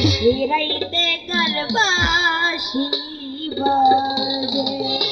নিশিরাইতে গর্বাসি বাজে?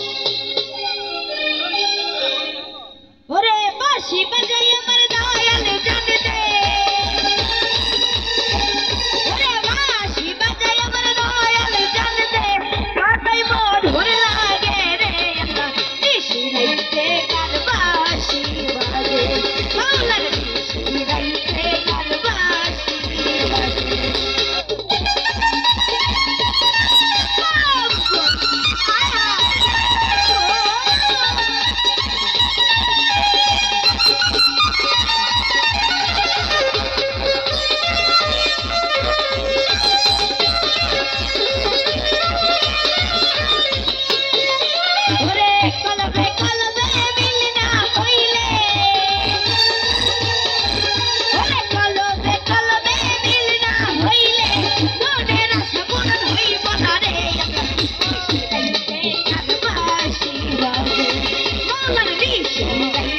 মনের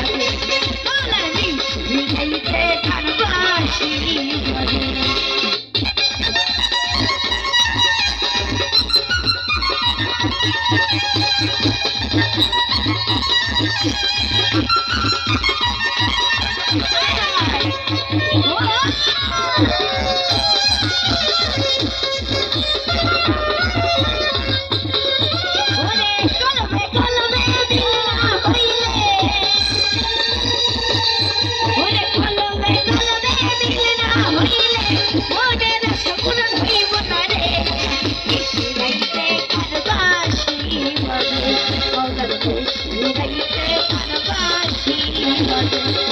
you Thank you.